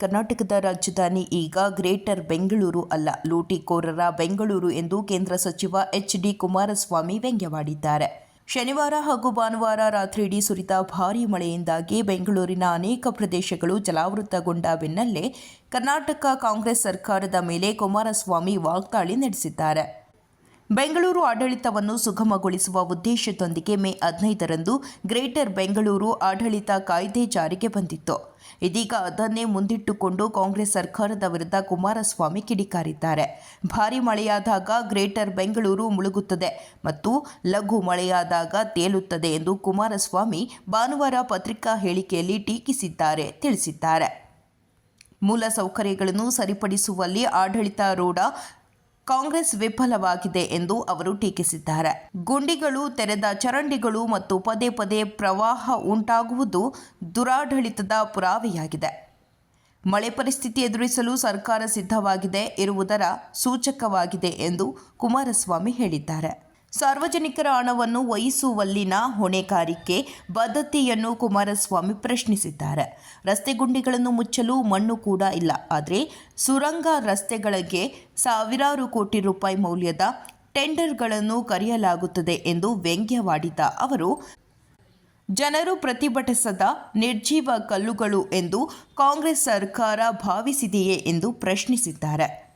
ಕರ್ನಾಟಕದ ರಾಜಧಾನಿ ಈಗ ಗ್ರೇಟರ್ ಬೆಂಗಳೂರು ಅಲ್ಲ. ಲೂಟಿಕೋರರ ಬೆಂಗಳೂರು ಎಂದು ಕೇಂದ್ರ ಸಚಿವ ಎಚ್ ಡಿ ಕುಮಾರಸ್ವಾಮಿ ವ್ಯಂಗ್ಯವಾಡಿದ್ದಾರೆ. ಶನಿವಾರ ಹಾಗೂ ಭಾನುವಾರ ರಾತ್ರಿಯಿಡೀ ಸುರಿದ ಭಾರೀ ಮಳೆಯಿಂದಾಗಿ ಬೆಂಗಳೂರಿನ ಅನೇಕ ಪ್ರದೇಶಗಳು ಜಲಾವೃತಗೊಂಡ ಬೆನ್ನಲ್ಲೇ ಕರ್ನಾಟಕ ಕಾಂಗ್ರೆಸ್ ಸರ್ಕಾರದ ಮೇಲೆ ಕುಮಾರಸ್ವಾಮಿ ವಾಗ್ದಾಳಿ ನಡೆಸಿದ್ದಾರೆ. ಬೆಂಗಳೂರು ಆಡಳಿತವನ್ನು ಸುಗಮಗೊಳಿಸುವ ಉದ್ದೇಶದೊಂದಿಗೆ ಮೇ ಹದಿನೈದರಂದು ಗ್ರೇಟರ್ ಬೆಂಗಳೂರು ಆಡಳಿತ ಕಾಯ್ದೆ ಜಾರಿಗೆ ಬಂದಿತ್ತು. ಇದೀಗ ಅದನ್ನೇ ಮುಂದಿಟ್ಟುಕೊಂಡು ಕಾಂಗ್ರೆಸ್ ಸರ್ಕಾರದ ವಿರುದ್ಧ ಕುಮಾರಸ್ವಾಮಿ ಕಿಡಿಕಾರಿದ್ದಾರೆ. ಭಾರಿ ಮಳೆಯಾದಾಗ ಗ್ರೇಟರ್ ಬೆಂಗಳೂರು ಮುಳುಗುತ್ತದೆ ಮತ್ತು ಲಘು ಮಳೆಯಾದಾಗ ತೇಲುತ್ತದೆ ಎಂದು ಕುಮಾರಸ್ವಾಮಿ ಭಾನುವಾರ ಪತ್ರಿಕಾ ಹೇಳಿಕೆಯಲ್ಲಿ ಟೀಕಿಸಿದ್ದಾರೆ, ತಿಳಿಸಿದ್ದಾರೆ. ಮೂಲ ಸೌಕರ್ಯಗಳನ್ನು ಸರಿಪಡಿಸುವಲ್ಲಿ ಆಡಳಿತಾರೂಢ ಕಾಂಗ್ರೆಸ್ ವಿಫಲವಾಗಿದೆ ಎಂದು ಅವರು ಟೀಕಿಸಿದ್ದಾರೆ. ಗುಂಡಿಗಳು, ತೆರೆದ ಚರಂಡಿಗಳು ಮತ್ತು ಪದೇ ಪದೇ ಪ್ರವಾಹ ಉಂಟಾಗುವುದು ದುರಾಡಳಿತದ ಪುರಾವೆಯಾಗಿದೆ. ಮಳೆ ಪರಿಸ್ಥಿತಿ ಎದುರಿಸಲು ಸರ್ಕಾರ ಸಿದ್ಧವಾಗಿದೆ ಇರುವುದರ ಸೂಚಕವಾಗಿದೆ ಎಂದು ಕುಮಾರಸ್ವಾಮಿ ಹೇಳಿದ್ದಾರೆ. ಸಾರ್ವಜನಿಕರ ಹಣವನ್ನು ವಹಿಸುವಲ್ಲಿನ ಹೊಣೆಗಾರಿಕೆ, ಬದ್ಧತೆಯನ್ನು ಕುಮಾರಸ್ವಾಮಿ ಪ್ರಶ್ನಿಸಿದ್ದಾರೆ. ರಸ್ತೆ ಗುಂಡಿಗಳನ್ನು ಮುಚ್ಚಲು ಮಣ್ಣು ಕೂಡ ಇಲ್ಲ. ಆದರೆ ಸುರಂಗ ರಸ್ತೆಗಳಿಗೆ ಸಾವಿರಾರು ಕೋಟಿ ರೂಪಾಯಿ ಮೌಲ್ಯದ ಟೆಂಡರ್ಗಳನ್ನು ಕರೆಯಲಾಗುತ್ತದೆ ಎಂದು ವ್ಯಂಗ್ಯವಾಡಿದ ಅವರು, ಜನರು ಪ್ರತಿಭಟಿಸದ ನಿರ್ಜೀವ ಕಲ್ಲುಗಳು ಎಂದು ಕಾಂಗ್ರೆಸ್ ಸರ್ಕಾರ ಭಾವಿಸಿದೆಯೇ ಎಂದು ಪ್ರಶ್ನಿಸಿದ್ದಾರೆ.